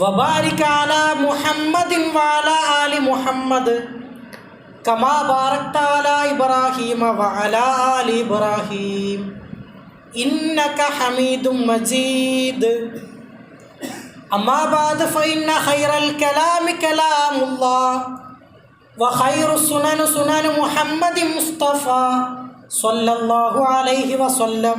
وبارك على محمد وعلى آل محمد كما باركت على إبراهيم وعلى آل إبراهيم إنك حميد مجيد أما بعد فإن خير الكلام كلام الله وخير السنن سنن محمد مصطفى صلى الله عليه وسلم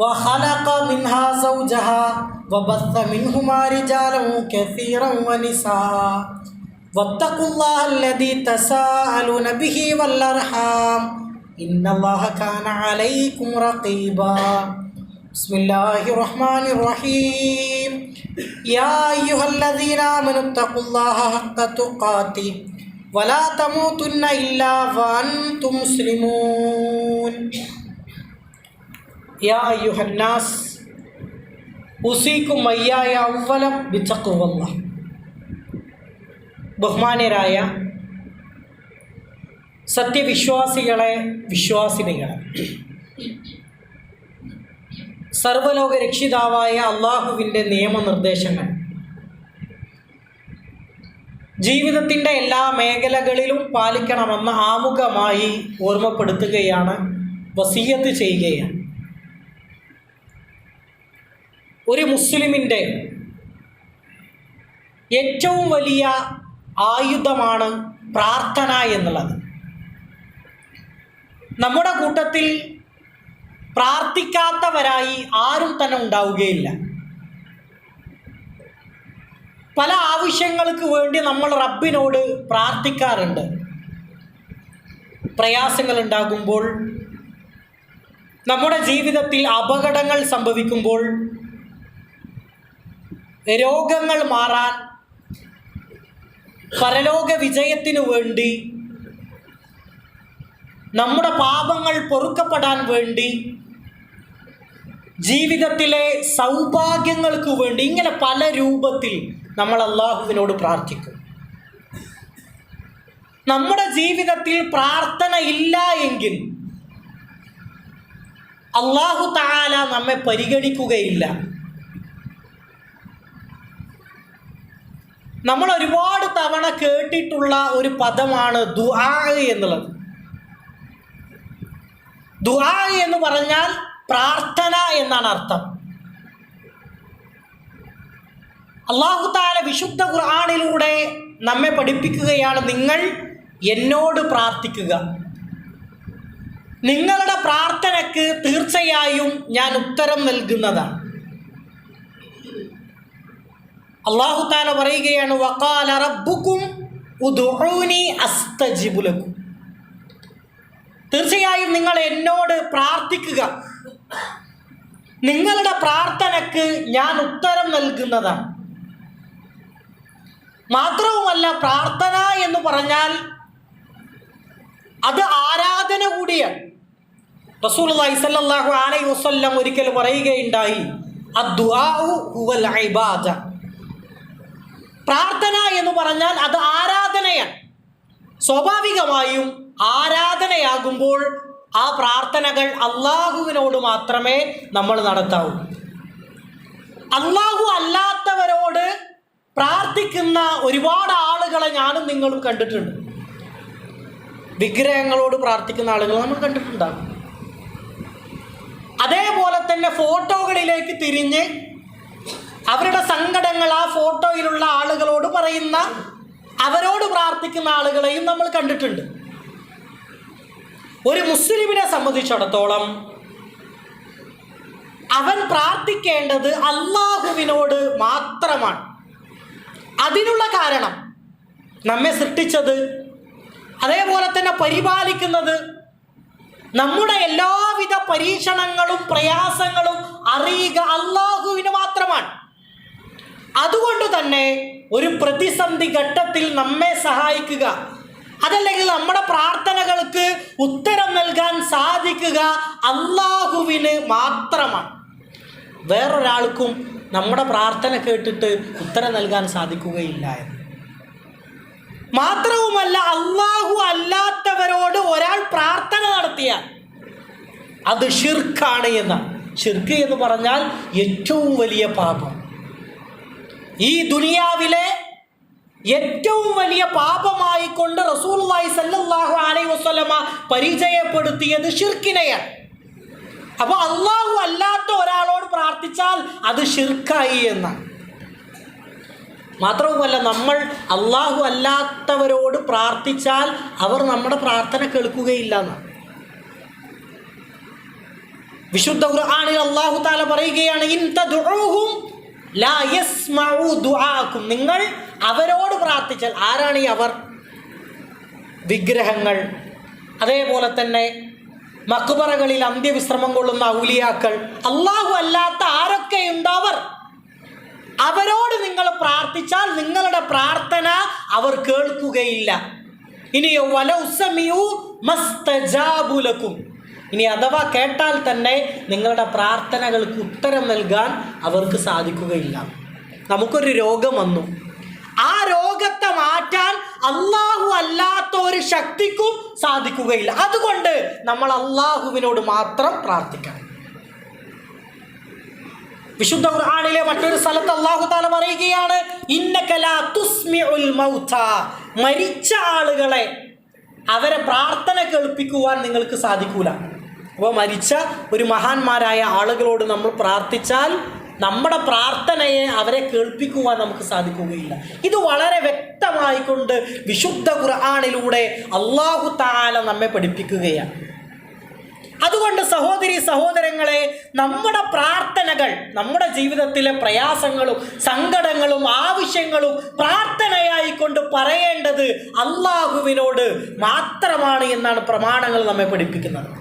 وخلق منها زوجها وبث منهما رجالا كثيرا ونساء. واتقوا الله الذي تساءلون به والأرحام. إن الله كان عليكم رقيبا. بسم الله الرحمن الرحيم. يا أيها الذين آمنوا اتقوا الله حق تقاته ولا تموتن إلا وأنتم مسلمون. യാ ഉസീക്കും മയ്യായ അവലം ബിത്തക്കുവല്ല ബഹുമാന്യരായ സത്യവിശ്വാസികളെ വിശ്വാസിനികളെ സർവലോക രക്ഷിതാവായ അള്ളാഹുവിന്റെ നിയമനിർദ്ദേശങ്ങൾ ജീവിതത്തിന്റെ എല്ലാ മേഖലകളിലും പാലിക്കണമെന്ന് ആമുഖമായി ഓർമ്മപ്പെടുത്തുകയാണ് വസീയത്ത് ചെയ്യുകയാണ്. ഒരു മുസ്ലിമിന്റെ ഏറ്റവും വലിയ ആയുധമാണ് പ്രാർത്ഥന എന്നുള്ളത്. നമ്മുടെ കൂട്ടത്തിൽ പ്രാർത്ഥിക്കാത്തവരായി ആരും തന്നെ ഉണ്ടാവുകയില്ല. പല ആവശ്യങ്ങൾക്ക് വേണ്ടി നമ്മൾ റബ്ബിനോട് പ്രാർത്ഥിക്കാറുണ്ട്. പ്രയാസങ്ങൾ ഉണ്ടാകുമ്പോൾ നമ്മുടെ ജീവിതത്തിൽ അപകടങ്ങൾ സംഭവിക്കുമ്പോൾ രോഗങ്ങൾ മാറാൻ പരലോക വിജയത്തിനു വേണ്ടി നമ്മുടെ പാപങ്ങൾ പൊറുക്കപ്പെടാൻ വേണ്ടി ജീവിതത്തിലെ സൗഭാഗ്യങ്ങൾക്ക് വേണ്ടി ഇങ്ങനെ പല രൂപത്തിൽ നമ്മൾ അള്ളാഹുവിനോട് പ്രാർത്ഥിക്കും. നമ്മുടെ ജീവിതത്തിൽ പ്രാർത്ഥന ഇല്ല എങ്കിൽ അള്ളാഹു താല നമ്മെ പരിഗണിക്കുകയില്ല. നമ്മൾ ഒരുപാട് തവണ കേട്ടിട്ടുള്ള ഒരു പദമാണ് ദുആ എന്നുള്ളത്. ദുആ എന്ന് പറഞ്ഞാൽ പ്രാർത്ഥന എന്നാണ് അർത്ഥം. അള്ളാഹു താല വിശുദ്ധ ഖുർആാനിലൂടെ നമ്മെ പഠിപ്പിക്കുകയാണ് നിങ്ങൾ എന്നോട് പ്രാർത്ഥിക്കുക. നിങ്ങളുടെ പ്രാർത്ഥനയ്ക്ക് തീർച്ചയായും ഞാൻ ഉത്തരം നൽകുന്നതാണ്. അള്ളാഹു താല പറയുകയാണ് വക്കാല റബ്ബുക്കും തീർച്ചയായും നിങ്ങൾ എന്നോട് പ്രാർത്ഥിക്കുക. നിങ്ങളുടെ പ്രാർത്ഥനക്ക് ഞാൻ ഉത്തരം നൽകുന്നതാണ്. മാത്രവുമല്ല പ്രാർത്ഥന എന്ന് പറഞ്ഞാൽ അത് ആരാധന കൂടിയാണ്. റസൂൽ സല്ലാഹു അലൈഹി വസ്ല്ലാം ഒരിക്കൽ പറയുകയുണ്ടായി അദ്വാഹു ഹുവൽ ഇബാദ. പ്രാർത്ഥന എന്ന് പറഞ്ഞാൽ അത് ആരാധനയാണ്. സ്വാഭാവികമായും ആരാധനയാകുമ്പോൾ ആ പ്രാർത്ഥനകൾ അള്ളാഹുവിനോട് മാത്രമേ നമ്മൾ നടത്താവൂ. അള്ളാഹു അല്ലാത്തവരോട് പ്രാർത്ഥിക്കുന്ന ഒരുപാട് ആളുകളെ ഞാനും നിങ്ങളും കണ്ടിട്ടുണ്ട്. വിഗ്രഹങ്ങളോട് പ്രാർത്ഥിക്കുന്ന ആളുകൾ നമ്മൾ കണ്ടിട്ടുണ്ടാകും. അതേപോലെ തന്നെ ഫോട്ടോകളിലേക്ക് തിരിഞ്ഞ് അവരുടെ സങ്കടങ്ങൾ ആ ഫോട്ടോയിലുള്ള ആളുകളോട് പറയുന്ന അവരോട് പ്രാർത്ഥിക്കുന്ന ആളുകളെയും നമ്മൾ കണ്ടിട്ടുണ്ട്. ഒരു മുസ്ലിമിനെ സംബന്ധിച്ചിടത്തോളം അവൻ പ്രാർത്ഥിക്കേണ്ടത് അള്ളാഹുവിനോട് മാത്രമാണ്. അതിനുള്ള കാരണം നമ്മെ സൃഷ്ടിച്ചത് അതേപോലെ തന്നെ പരിപാലിക്കുന്നത് നമ്മുടെ എല്ലാവിധ പരീക്ഷണങ്ങളും പ്രയാസങ്ങളും അറിയുക അള്ളാഹുവിന് മാത്രമാണ്. അതുകൊണ്ട് തന്നെ ഒരു പ്രതിസന്ധി ഘട്ടത്തിൽ നമ്മെ സഹായിക്കുക. അതല്ലെങ്കിൽ നമ്മുടെ പ്രാർത്ഥനകൾക്ക് ഉത്തരം നൽകാൻ സാധിക്കുക അള്ളാഹുവിന് മാത്രമാണ്. വേറൊരാൾക്കും നമ്മുടെ പ്രാർത്ഥന കേട്ടിട്ട് ഉത്തരം നൽകാൻ സാധിക്കുകയില്ല എന്ന്. മാത്രവുമല്ല അള്ളാഹു അല്ലാത്തവരോട് ഒരാൾ പ്രാർത്ഥന നടത്തിയാൽ അത് ഷിർക്കാണ് എന്നാണ്. ഷിർക്ക് എന്ന് പറഞ്ഞാൽ ഏറ്റവും വലിയ പാപം. ഈ ദുനിയാവിലെ ഏറ്റവും വലിയ പാപമായി കൊണ്ട് റസൂലുള്ളാഹി സല്ലല്ലാഹു അലൈഹി വസല്ലമ പരിചയപ്പെടുത്തിയത് ഷിർക്കിനെയാണ് അപ്പോൾ അള്ളാഹു അല്ലാത്ത ഒരാളോട് പ്രാർത്ഥിച്ചാൽ അത് ഷിർക്കായി എന്നാണ്. മാത്രവുമല്ല നമ്മൾ അള്ളാഹു അല്ലാത്തവരോട് പ്രാർത്ഥിച്ചാൽ അവർ നമ്മുടെ പ്രാർത്ഥന കേൾക്കുകയില്ല എന്നാണ്. വിശുദ്ധ ഖുർആനിൽ അള്ളാഹു താല പറയുകയാണ് ഇൻ തദ്ഉഹും ദുആക്കും. നിങ്ങൾ അവരോട് പ്രാർത്ഥിച്ചാൽ ആരാണ് ഈ അവർ? വിഗ്രഹങ്ങൾ. അതേപോലെ തന്നെ മക്ബറകളിൽ അന്ത്യവിശ്രമം കൊള്ളുന്ന ഔലിയാക്കൾ. അള്ളാഹു അല്ലാത്ത ആരൊക്കെയുണ്ടോ അവർ? അവരോട് നിങ്ങൾ പ്രാർത്ഥിച്ചാൽ നിങ്ങളുടെ പ്രാർത്ഥന അവർ കേൾക്കുകയില്ല. ഇനിയോ വലൗസമിയു മസ്തജാബുലക്കും ഇനി അഥവാ കേട്ടാൽ തന്നെ നിങ്ങളുടെ പ്രാർത്ഥനകൾക്ക് ഉത്തരം നൽകാൻ അവർക്ക് സാധിക്കുകയില്ല. നമുക്കൊരു രോഗം വന്നു. ആ രോഗത്തെ മാറ്റാൻ അള്ളാഹു അല്ലാത്ത ഒരു ശക്തിക്കും സാധിക്കുകയില്ല. അതുകൊണ്ട് നമ്മൾ അള്ളാഹുവിനോട് മാത്രം പ്രാർത്ഥിക്കണം. വിശുദ്ധ ഖുർആാനിലെ മറ്റൊരു സ്ഥലത്ത് അള്ളാഹു താല പറയുകയാണ് മരിച്ച ആളുകളെ അവരെ പ്രാർത്ഥന കേൾപ്പിക്കുവാൻ നിങ്ങൾക്ക് സാധിക്കൂല. അപ്പോൾ മരിച്ച ഒരു മഹാന്മാരായ ആളുകളോട് നമ്മൾ പ്രാർത്ഥിച്ചാൽ നമ്മുടെ പ്രാർത്ഥനയെ അവരെ കേൾപ്പിക്കുവാൻ നമുക്ക് സാധിക്കുകയില്ല. ഇത് വളരെ വ്യക്തമായിക്കൊണ്ട് വിശുദ്ധ ഖുർആാനിലൂടെ അള്ളാഹു താല നമ്മെ പഠിപ്പിക്കുകയാണ്. അതുകൊണ്ട് സഹോദരി സഹോദരങ്ങളെ നമ്മുടെ പ്രാർത്ഥനകൾ നമ്മുടെ ജീവിതത്തിലെ പ്രയാസങ്ങളും സങ്കടങ്ങളും ആവശ്യങ്ങളും പ്രാർത്ഥനയായിക്കൊണ്ട് പറയേണ്ടത് അള്ളാഹുവിനോട് മാത്രമാണ് എന്നാണ് പ്രമാണങ്ങൾ നമ്മെ പഠിപ്പിക്കുന്നത്.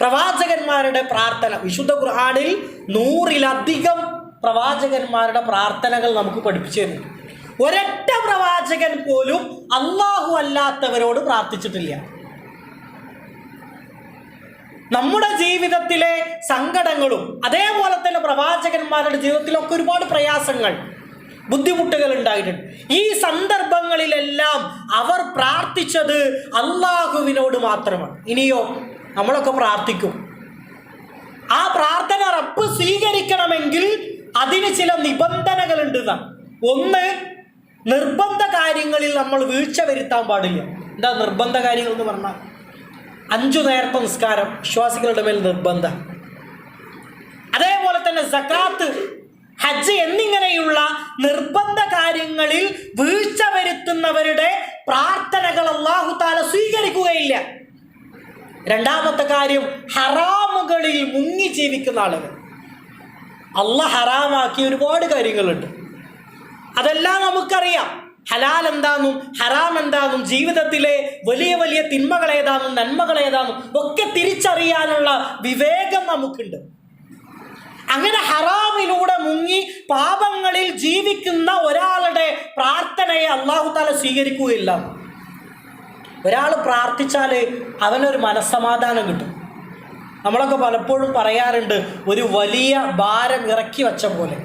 പ്രവാചകന്മാരുടെ പ്രാർത്ഥന. വിശുദ്ധ ഖുർആാനിൽ നൂറിലധികം പ്രവാചകന്മാരുടെ പ്രാർത്ഥനകൾ നമുക്ക് പഠിപ്പിച്ചു തരുന്നു ഒരൊറ്റ പ്രവാചകൻ പോലും അള്ളാഹു അല്ലാത്തവരോട് പ്രാർത്ഥിച്ചിട്ടില്ല. നമ്മുടെ ജീവിതത്തിലെ സങ്കടങ്ങളും അതേപോലെ തന്നെ പ്രവാചകന്മാരുടെ ജീവിതത്തിലൊക്കെ ഒരുപാട് പ്രയാസങ്ങൾ ബുദ്ധിമുട്ടുകൾ ഉണ്ടായിട്ടുണ്ട്. ഈ സന്ദർഭങ്ങളിലെല്ലാം അവർ പ്രാർത്ഥിച്ചത് അള്ളാഹുവിനോട് മാത്രമാണ്. ഇനിയോ നമ്മളൊക്കെ പ്രാർത്ഥിക്കും. ആ പ്രാർത്ഥന റബ്ബ് സ്വീകരിക്കണമെങ്കിൽ അതിന് ചില നിബന്ധനകളുണ്ട്. ഒന്ന് നിർബന്ധ കാര്യങ്ങളിൽ നമ്മൾ വീഴ്ച വരുത്താൻ പാടില്ല. എന്താ നിർബന്ധ കാര്യങ്ങൾ എന്ന് പറഞ്ഞാൽ അഞ്ചു നേരത്തെ നിസ്കാരം വിശ്വാസികളുടെ മേൽ നിർബന്ധം. അതേപോലെ തന്നെ സക്കാത്ത് ഹജ്ജ് എന്നിങ്ങനെയുള്ള നിർബന്ധ കാര്യങ്ങളിൽ വീഴ്ച വരുത്തുന്നവരുടെ പ്രാർത്ഥനകൾ അള്ളാഹു താല സ്വീകരിക്കുകയില്ല. രണ്ടാമത്തെ കാര്യം ഹറാമുകളിൽ മുങ്ങി ജീവിക്കുന്ന ആളുകൾ. അല്ല ഹറാമാക്കിയ ഒരുപാട് കാര്യങ്ങളുണ്ട്. അതെല്ലാം നമുക്കറിയാം. ഹലാൽ എന്താണെന്നും ഹറാം എന്താണെന്നും ജീവിതത്തിലെ വലിയ വലിയ തിന്മകൾ ഏതാണെന്നും നന്മകൾ ഏതാണെന്നും ഒക്കെ തിരിച്ചറിയാനുള്ള വിവേകം നമുക്കുണ്ട്. അങ്ങനെ ഹറാമിലൂടെ മുങ്ങി പാപങ്ങളിൽ ജീവിക്കുന്ന ഒരാളുടെ പ്രാർത്ഥനയെ അള്ളാഹു താല സ്വീകരിക്കുകയില്ല. ഒരാൾ പ്രാർത്ഥിച്ചാൽ അവനൊരു മനസ്സമാധാനം കിട്ടും. നമ്മളൊക്കെ പലപ്പോഴും പറയാറുണ്ട് ഒരു വലിയ ഭാരം ഇറക്കി വച്ച പോലെ.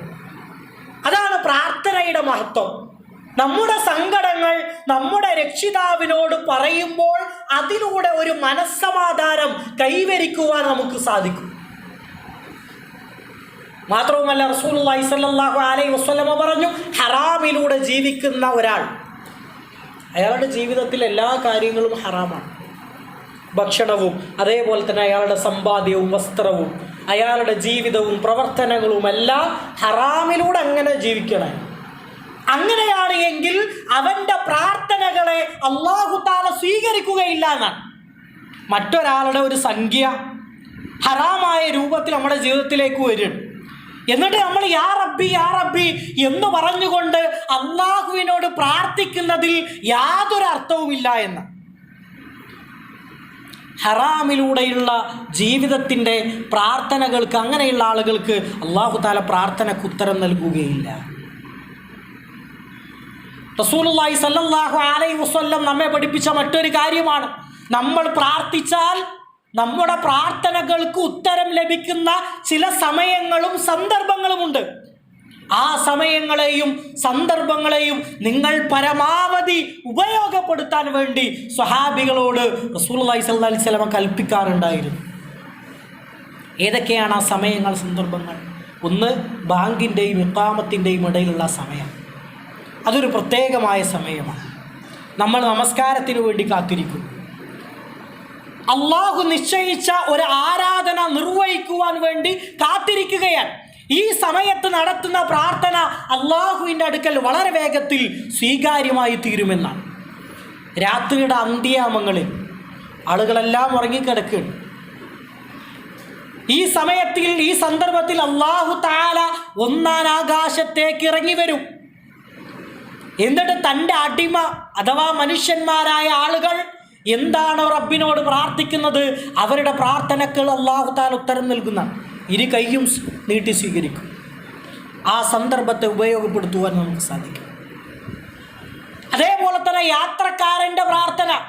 അതാണ് പ്രാർത്ഥനയുടെ മഹത്വം. നമ്മുടെ സങ്കടങ്ങൾ നമ്മുടെ രക്ഷിതാവിനോട് പറയുമ്പോൾ അതിലൂടെ ഒരു മനസ്സമാധാനം കൈവരിക്കുവാൻ നമുക്ക് സാധിക്കും. മാത്രവുമല്ല റസൂൽ അലൈഹി വസ്ലമ പറഞ്ഞു ഹറാമിലൂടെ ജീവിക്കുന്ന ഒരാൾ. അയാളുടെ ജീവിതത്തിൽ എല്ലാ കാര്യങ്ങളും ഹറാമാണ്. ഭക്ഷണവും അതേപോലെ തന്നെ അയാളുടെ സമ്പാദ്യവും വസ്ത്രവും അയാളുടെ ജീവിതവും പ്രവർത്തനങ്ങളും എല്ലാം ഹറാമിലൂടെ അങ്ങനെ ജീവിക്കണം. അങ്ങനെയാണ് എങ്കിൽ അവന്റെ പ്രാർത്ഥനകളെ അള്ളാഹു താല സ്വീകരിക്കുകയില്ല എന്നാണ്. മറ്റൊരാളുടെ ഒരു സംഖ്യ ഹറാമായ രൂപത്തിൽ നമ്മുടെ ജീവിതത്തിലേക്ക് വരും. എന്നിട്ട് നമ്മൾ യാ റബ്ബി യാ റബ്ബി എന്ന് പറഞ്ഞുകൊണ്ട് അള്ളാഹുവിനോട് പ്രാർത്ഥിക്കുന്നതിൽ യാതൊരു അർത്ഥവുമില്ല എന്ന്. ഹറാമിലൂടെയുള്ള ജീവിതത്തിന്റെ പ്രാർത്ഥനകൾക്ക് അങ്ങനെയുള്ള ആളുകൾക്ക് അള്ളാഹു താല പ്രാർത്ഥനയ്ക്ക് ഉത്തരം നൽകുകയില്ല. റസൂലുള്ളാഹി സല്ലല്ലാഹു അലൈഹി വസല്ലം നമ്മെ പഠിപ്പിച്ച മറ്റൊരു കാര്യമാണ്. നമ്മൾ പ്രാർത്ഥിച്ചാൽ നമ്മുടെ പ്രാർത്ഥനകൾക്ക് ഉത്തരം ലഭിക്കുന്ന ചില സമയങ്ങളും സന്ദർഭങ്ങളുമുണ്ട്. ആ സമയങ്ങളെയും സന്ദർഭങ്ങളെയും നിങ്ങൾ പരമാവധി ഉപയോഗപ്പെടുത്താൻ വേണ്ടി സ്വഹാബികളോട് റസൂലുള്ളാഹി സ്വല്ലല്ലാഹി അലൈഹി സ്വലമ കൽപ്പിക്കാറുണ്ടായിരുന്നു. ഏതൊക്കെയാണ് ആ സമയങ്ങൾ സന്ദർഭങ്ങൾ? ഒന്ന് ബാങ്കിന്റെയും ഇക്കാമത്തിന്റെയും ഇടയിലുള്ള സമയം. അതൊരു പ്രത്യേകമായ സമയമാണ്. നമ്മൾ നമസ്കാരത്തിന് വേണ്ടി കാത്തിരിക്കും അള്ളാഹു നിശ്ചയിച്ച ഒരു ആരാധന നിർവഹിക്കുവാൻ വേണ്ടി കാത്തിരിക്കുകയാണ്. ഈ സമയത്ത് നടത്തുന്ന പ്രാർത്ഥന അള്ളാഹുവിന്റെ അടുക്കൽ വളരെ വേഗത്തിൽ സ്വീകാര്യമായി തീരുമെന്നാണ്. രാത്രിയുടെ അന്ത്യാമങ്ങളിൽ ആളുകളെല്ലാം ഉറങ്ങിക്കിടക്കുകയാണ്. ഈ സമയത്തിൽ ഈ സന്ദർഭത്തിൽ അള്ളാഹു താല ഒന്നാം ആകാശത്തേക്ക് ഇറങ്ങി വരും. എന്നിട്ട് തന്റെ അടിമ അഥവാ മനുഷ്യന്മാരായ ആളുകൾ എന്താണ് റബ്ബിനോട് പ്രാർത്ഥിക്കുന്നത്? അവരുടെ പ്രാർത്ഥനകൾ അള്ളാഹു താൻ ഉത്തരം നൽകുന്ന ഇരു കൈയും നീട്ടി സ്വീകരിക്കും. ആ സന്ദർഭത്തെ ഉപയോഗപ്പെടുത്തുവാൻ നമുക്ക് സാധിക്കും. അതേപോലെ തന്നെ യാത്രക്കാരന്റെ പ്രാർത്ഥന.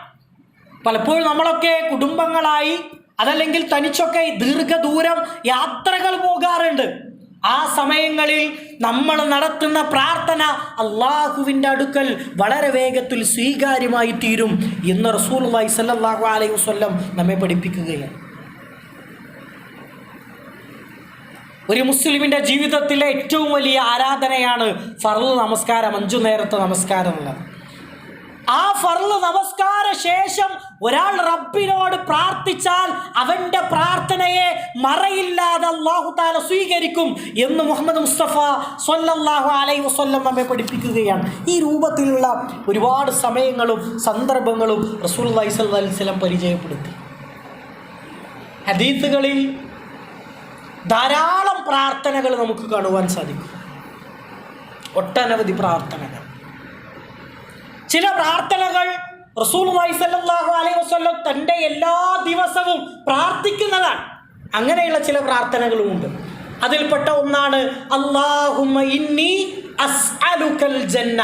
പലപ്പോഴും നമ്മളൊക്കെ കുടുംബങ്ങളായി അതല്ലെങ്കിൽ തനിച്ചൊക്കെ ദീർഘദൂരം യാത്രകൾ പോകാറുണ്ട്. ആ സമയങ്ങളിൽ നമ്മൾ നടത്തുന്ന പ്രാർത്ഥന അള്ളാഹുവിന്റെ അടുക്കൽ വളരെ വേഗത്തിൽ സ്വീകാര്യമായി തീരും എന്ന് റസൂൽ സല്ലല്ലാഹു അലൈഹി വസല്ലം നമ്മെ പഠിപ്പിക്കുകയാണ്. ഒരു മുസ്ലിമിന്റെ ജീവിതത്തിലെ ഏറ്റവും വലിയ ആരാധനയാണ് ഫർൾ നമസ്കാരം അഞ്ചു നേരത്തെ നമസ്കാരം ഉള്ളത് ആ ഫർൾ നമസ്കാര ശേഷം ഒരാൾ റബ്ബിനോട് പ്രാർത്ഥിച്ചാൽ അവന്റെ പ്രാർത്ഥനയെ മറയില്ലാതെ അള്ളാഹു താല സ്വീകരിക്കും എന്ന് മുഹമ്മദ് മുസ്തഫ സ്വല്ലല്ലാഹു അലൈഹി വസല്ലം നമ്മെ പഠിപ്പിക്കുകയാണ്. ഈ രൂപത്തിലുള്ള ഒരുപാട് സമയങ്ങളും സന്ദർഭങ്ങളും റസൂൽ അലൈഹി വസല്ലം പരിചയപ്പെടുത്തി. ഹദീത്തുകളിൽ ധാരാളം പ്രാർത്ഥനകൾ നമുക്ക് കാണുവാൻ സാധിക്കും. ഒട്ടനവധി പ്രാർത്ഥനകൾ. ചില പ്രാർത്ഥനകൾ സല്ലല്ലാഹു അലൈഹി തന്റെ എല്ലാ ദിവസവും പ്രാർത്ഥിക്കുന്നതാണ്. അങ്ങനെയുള്ള ചില പ്രാർത്ഥനകളുമുണ്ട്. അതിൽപ്പെട്ട ഒന്നാണ് അള്ളാഹുമ്മ ഇന്നി അസ്അലുക്കൽ ജന്ന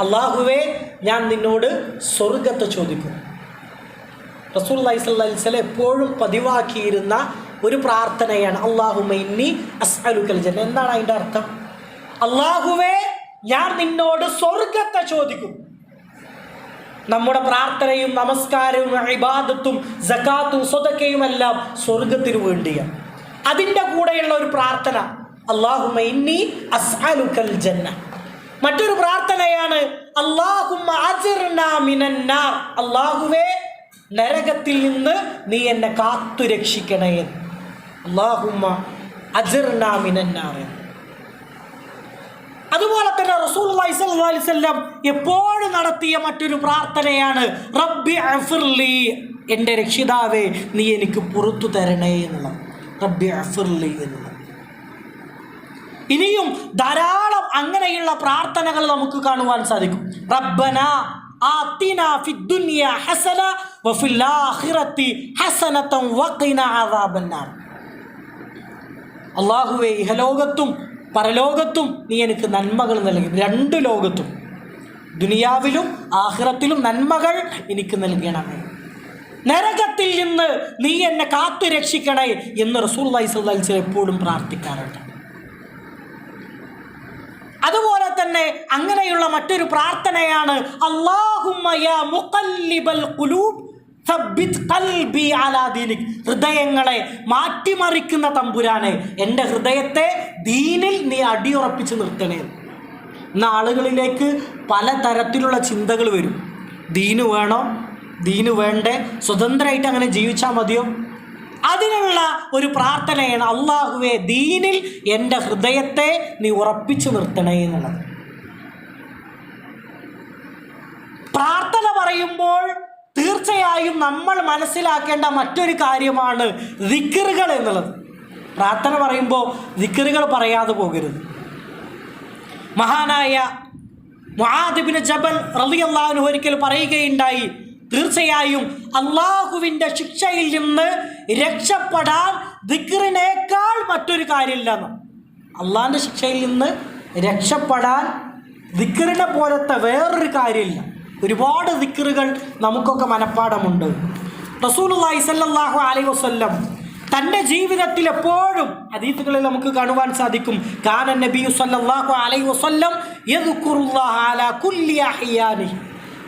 അള്ളാഹുവേ ഞാൻ നിന്നോട് സ്വർഗത്തെ ചോദിക്കും. റസൂൽ അലൈഹിസ്വല്ലം എപ്പോഴും പതിവാക്കിയിരുന്ന ഒരു പ്രാർത്ഥനയാണ് അള്ളാഹു ഇന്നി അസ്അലുക്കൽ ജന്ന എന്താണ് അതിന്റെ അർത്ഥം. അള്ളാഹുവേ ഞാൻ നിന്നോട് സ്വർഗത്തെ ചോദിക്കും. നമ്മുടെ പ്രാർത്ഥനയും നമസ്കാരവും ഇബാദത്തും ജക്കാത്തും സ്വതക്കയും എല്ലാം സ്വർഗത്തിന് വേണ്ടിയാണ് അതിന്റെ കൂടെയുള്ള ഒരു പ്രാർത്ഥന അള്ളാഹുമ്മ ഇന്നി ജന്ന മറ്റൊരു പ്രാർത്ഥനയാണ് മിനന്നാർ അള്ളാഹുവേ നരകത്തിൽ നിന്ന് നീ എന്നെ കാത്തു രക്ഷിക്കണേ അള്ളാഹുമ്മ അജിർനാ മിനന്നാർ എന്ന്. അതുപോലെ തന്നെ റസൂൽ അലൈവല്ലം എപ്പോഴും നടത്തിയ മറ്റൊരു പ്രാർത്ഥനയാണ് റബ്ബി അഫിർലി എന്റെ രക്ഷിതാവേ നീ എനിക്ക് പുറത്തു തരണേ എന്നുള്ളത് റബ്ബി അഫിർലി എന്നുള്ളത് ഇനിയും ധാരാളം അങ്ങനെയുള്ള പ്രാർത്ഥനകൾ നമുക്ക് കാണുവാൻ സാധിക്കും. റബ്ബന അള്ളാഹുവേ ഇഹലോകത്തും പരലോകത്തും നീ എനിക്ക് നന്മകൾ നൽകി. രണ്ട് ലോകത്തും. ദുനിയാവിലും ആഹ്റത്തിലും നന്മകൾ എനിക്ക് നൽകണമേ. നരകത്തിൽ നിന്ന് നീ എന്നെ കാത്തു രക്ഷിക്കണേ എന്ന് റസൂൽ വൈസൽ എപ്പോഴും പ്രാർത്ഥിക്കാറുണ്ട്. അതുപോലെ തന്നെ അങ്ങനെയുള്ള മറ്റൊരു പ്രാർത്ഥനയാണ് ഹൃദയങ്ങളെ മാറ്റിമറിക്കുന്ന തമ്പുരാനെ എന്റെ ഹൃദയത്തെ ദീനിൽ നീ അടിയുറപ്പിച്ച് നിർത്തണേ. ഇന്ന് ആളുകളിലേക്ക് പലതരത്തിലുള്ള ചിന്തകൾ വരും. ദീന് വേണോ? ദീന് വേണ്ടേ? സ്വതന്ത്രമായിട്ട് അങ്ങനെ ജീവിച്ചാൽ മതിയോ? അതിനുള്ള ഒരു പ്രാർത്ഥനയാണ് അള്ളാഹുവെ ദീനിൽ എന്റെ ഹൃദയത്തെ നീ ഉറപ്പിച്ചു നിർത്തണേ എന്നുള്ളത്. പ്രാർത്ഥന പറയുമ്പോൾ തീർച്ചയായും നമ്മൾ മനസ്സിലാക്കേണ്ട മറ്റൊരു കാര്യമാണ് ദിക്കറുകൾ എന്നുള്ളത്. പ്രാർത്ഥന പറയുമ്പോൾ ദിക്കറുകൾ പറയാതെ പോകരുത്. മഹാനായ മഹാദിബിന് ജബൽ റളിയല്ലാഹു ഒരിക്കൽ പറയുകയുണ്ടായി തീർച്ചയായും അള്ളാഹുവിന്റെ ശിക്ഷയിൽ നിന്ന് രക്ഷപ്പെടാൻ ദിക്റിനേക്കാൾ മറ്റൊരു കാര്യമില്ലെന്ന്. അള്ളാഹിന്റെ ശിക്ഷയിൽ നിന്ന് രക്ഷപ്പെടാൻ ദിക്റിനെ പോലത്തെ വേറൊരു കാര്യമില്ല. ഒരുപാട് ദിക്റുകൾ നമുക്കൊക്കെ മനഃപ്പാടമുണ്ട് റസൂലുള്ളാഹി സ്വല്ലല്ലാഹു അലൈഹി വസല്ലം തന്റെ ജീവിതത്തിൽ എപ്പോഴും ഹദീസുകളിൽ നമുക്ക് കാണുവാൻ സാധിക്കും. കാനൻ നബിയു വസല്ലം യദ്കുറുല്ലാഹ അലാ അഹ്യാനിഹി.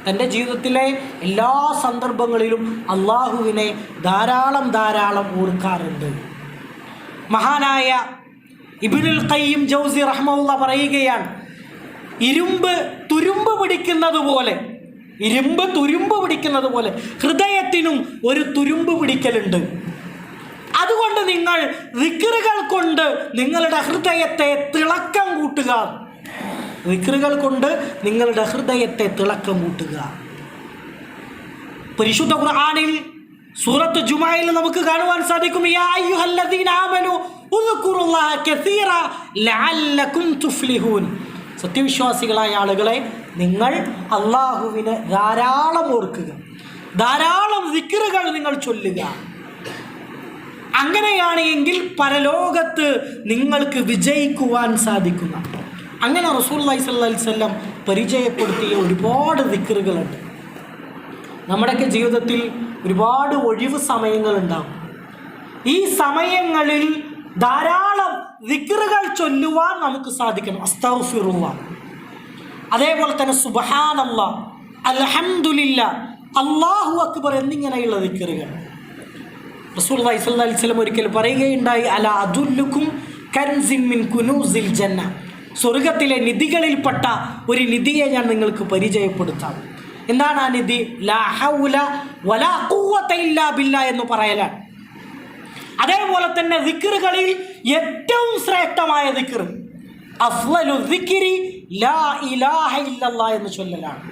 തന്റെ ജീവിതത്തിലെ എല്ലാ സന്ദർഭങ്ങളിലും അള്ളാഹുവിനെ ധാരാളം ധാരാളം ഓർക്കാറുണ്ട് മഹാനായ ഇബിനുൽ ഖയ്യിം ജൗസി റഹ്മുള്ള പറയുകയാണ് ഇരുമ്പ് തുരുമ്പ് പിടിക്കുന്നത് പോലെ ഇരുമ്പ് തുരുമ്പ് പിടിക്കുന്നത് പോലെ ഹൃദയത്തിനും ഒരു തുരുമ്പ് പിടിക്കലുണ്ട്. അതുകൊണ്ട് നിങ്ങൾ വിക്രുകൾ കൊണ്ട് നിങ്ങളുടെ ഹൃദയത്തെ തിളക്കം കൂട്ടുക. വിക്രുകൾ കൊണ്ട് നിങ്ങളുടെ ഹൃദയത്തെ തിളക്കം കൂട്ടുക. പരിശുദ്ധ ഖുർആനിൽ സൂറത്ത് ജുമായിൽ നമുക്ക് കാണുവാൻ സാധിക്കും യാ അയ്യുഹല്ലദീന കസീറ സത്യവിശ്വാസികളായ ആളുകളെ നിങ്ങൾ അള്ളാഹുവിനെ ധാരാളം ഓർക്കുക. ധാരാളം വിക്രുകൾ നിങ്ങൾ ചൊല്ലുക. അങ്ങനെയാണ് എങ്കിൽ പരലോകത്ത് നിങ്ങൾക്ക് വിജയിക്കുവാൻ സാധിക്കുന്ന അങ്ങനെ റസൂൽ അലൈഹി സ്വല്ലം പരിചയപ്പെടുത്തിയ ഒരുപാട് ദിക്കറുകളുണ്ട് നമ്മുടെയൊക്കെ ജീവിതത്തിൽ ഒരുപാട് ഒഴിവ് സമയങ്ങളുണ്ടാകും ഈ സമയങ്ങളിൽ ധാരാളം ദിക്കറുകൾ ചൊല്ലുവാൻ നമുക്ക് സാധിക്കണം. അസ്തഫിറുവ അതേപോലെ തന്നെ സുബഹാനല്ല അലഹമുല്ല അള്ളാഹു അക്ബർ എന്നിങ്ങനെയുള്ള ദിക്കറുകൾ റസൂൽ അലൈഹി ഒരിക്കൽ പറയുകയുണ്ടായി അല അതുല്ലുക്കും കൻസിമിൻ കുനൂസിൽ ജന്ന സ്വർഗത്തിലെ നിധികളിൽപ്പെട്ട ഒരു നിധിയെ ഞാൻ നിങ്ങൾക്ക് പരിചയപ്പെടുത്താം. എന്താണ് ആ നിധി? ലാ ഹൗല വലാ ഇല്ലാ ബില്ലാ എന്ന് പറയലാണ്. അതേപോലെ തന്നെ ദിക്കറുകളിൽ ഏറ്റവും ശ്രേഷ്ഠമായ ദിക്രി ലാ ഇലാഹ ഇല്ലല്ലാ എന്ന് ചൊല്ലലാണ്.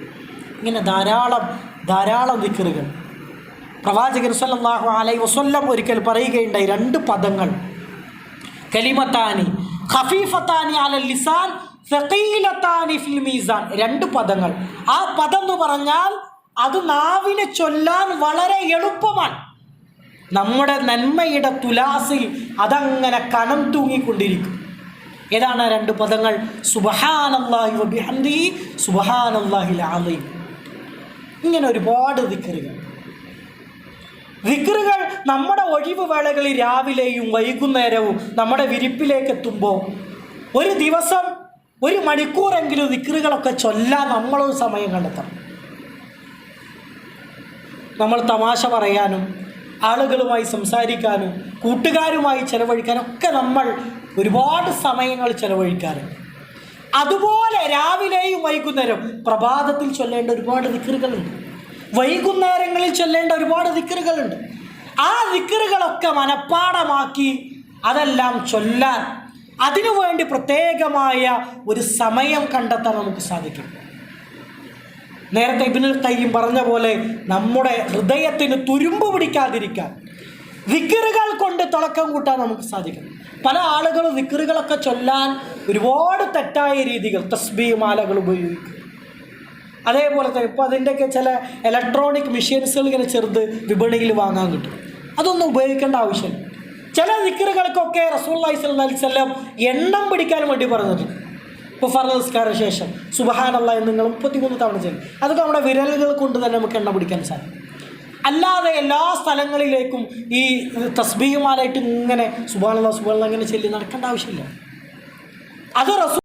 ഇങ്ങനെ ധാരാളം ധാരാളം ദിക്റുകൾ. പ്രവാചകൻ സല്ലല്ലാഹു അലൈ വസല്ലം ഒരിക്കൽ പറയുകയുണ്ടായി രണ്ട് പദങ്ങൾ. കലിമത്താനി ഖഫീഫത്താനി അല ലിസാൻ സഖീലത്താനി ഫിൽ മീസാൻ. രണ്ട് പദങ്ങൾ. ആ പദം എന്ന് പറഞ്ഞാൽ അത് നാവിനെ ചൊല്ലാൻ വളരെ എളുപ്പമാണ്. നമ്മുടെ നന്മയുടെ തുലാസിൽ അതങ്ങനെ കനം തൂങ്ങിക്കൊണ്ടിരിക്കും. ഏതാണ് രണ്ട് പദങ്ങൾ? സുബഹാനല്ലാഹി വബിഹംദി സുബഹാനല്ലാഹിൽ അലീം ഇങ്ങനെ ഒരുപാട് ദിക്കറുകൾ. വിക്രുകൾ നമ്മുടെ ഒഴിവ് വേളകളിൽ രാവിലെയും വൈകുന്നേരവും നമ്മുടെ വിരിപ്പിലേക്ക് എത്തുമ്പോൾ ഒരു ദിവസം ഒരു മണിക്കൂറെങ്കിലും വിക്രുകളൊക്കെ ചൊല്ലാൻ നമ്മളൊരു സമയം കണ്ടെത്തണം. നമ്മൾ തമാശ പറയാനും ആളുകളുമായി സംസാരിക്കാനും കൂട്ടുകാരുമായി ചെലവഴിക്കാനും ഒക്കെ നമ്മൾ ഒരുപാട് സമയങ്ങൾ ചെലവഴിക്കാറുണ്ട്. അതുപോലെ രാവിലെയും വൈകുന്നേരം പ്രഭാതത്തിൽ ചൊല്ലേണ്ട ഒരുപാട് ദിക്കറുകളുണ്ട് വൈകുന്നേരങ്ങളിൽ ചൊല്ലേണ്ട ഒരുപാട് ദിക്കറുകളുണ്ട്. ആ ദിക്കറുകളൊക്കെ മനഃപ്പാടമാക്കി അതെല്ലാം ചൊല്ലാൻ അതിനുവേണ്ടി പ്രത്യേകമായ ഒരു സമയം കണ്ടെത്താൻ നമുക്ക് സാധിക്കും. നേരത്തെ ഇബിനുൽ തയ്യും പറഞ്ഞ പോലെ നമ്മുടെ ഹൃദയത്തിന് തുരുമ്പ് പിടിക്കാതിരിക്കാൻ വിക്കറുകൾ കൊണ്ട് തിളക്കം കൂട്ടാൻ നമുക്ക് സാധിക്കും. പല ആളുകളും വിക്കറുകളൊക്കെ ചൊല്ലാൻ ഒരുപാട് തെറ്റായ രീതികൾ തസ്ബീ മാലകൾ ഉപയോഗിക്കും. അതേപോലെ തന്നെ ഇപ്പോൾ അതിന്റെയൊക്കെ ചില ഇലക്ട്രോണിക് മെഷീൻസുകൾ ഇങ്ങനെ ചെറുത് വിപണിയിൽ വാങ്ങാൻ കിട്ടും. അതൊന്നും ഉപയോഗിക്കേണ്ട ആവശ്യമില്ല. ചില ദിക്കറുകൾക്കൊക്കെ റസൂള്ളി സ്വല്ലം എണ്ണം പിടിക്കാൻ വേണ്ടി പറഞ്ഞിട്ടുണ്ട്. ഇപ്പോൾ ഫർദ് നിസ്കാര ശേഷം സുബഹാനല്ല എന്ന് നിങ്ങൾ മുപ്പത്തിമൂന്ന് തവണ ചെയ്യും അതൊക്കെ നമ്മുടെ വിരലുകൾ കൊണ്ട് തന്നെ നമുക്ക് എണ്ണം പിടിക്കാൻ സാധിക്കും. അല്ലാതെ എല്ലാ സ്ഥലങ്ങളിലേക്കും ഈ തസ്ബീയുമാരായിട്ട് ഇങ്ങനെ സുബാനുള്ള സുബാനുള്ള അങ്ങനെ ചെല്ലി നടക്കേണ്ട ആവശ്യമില്ല. അത് റസൂ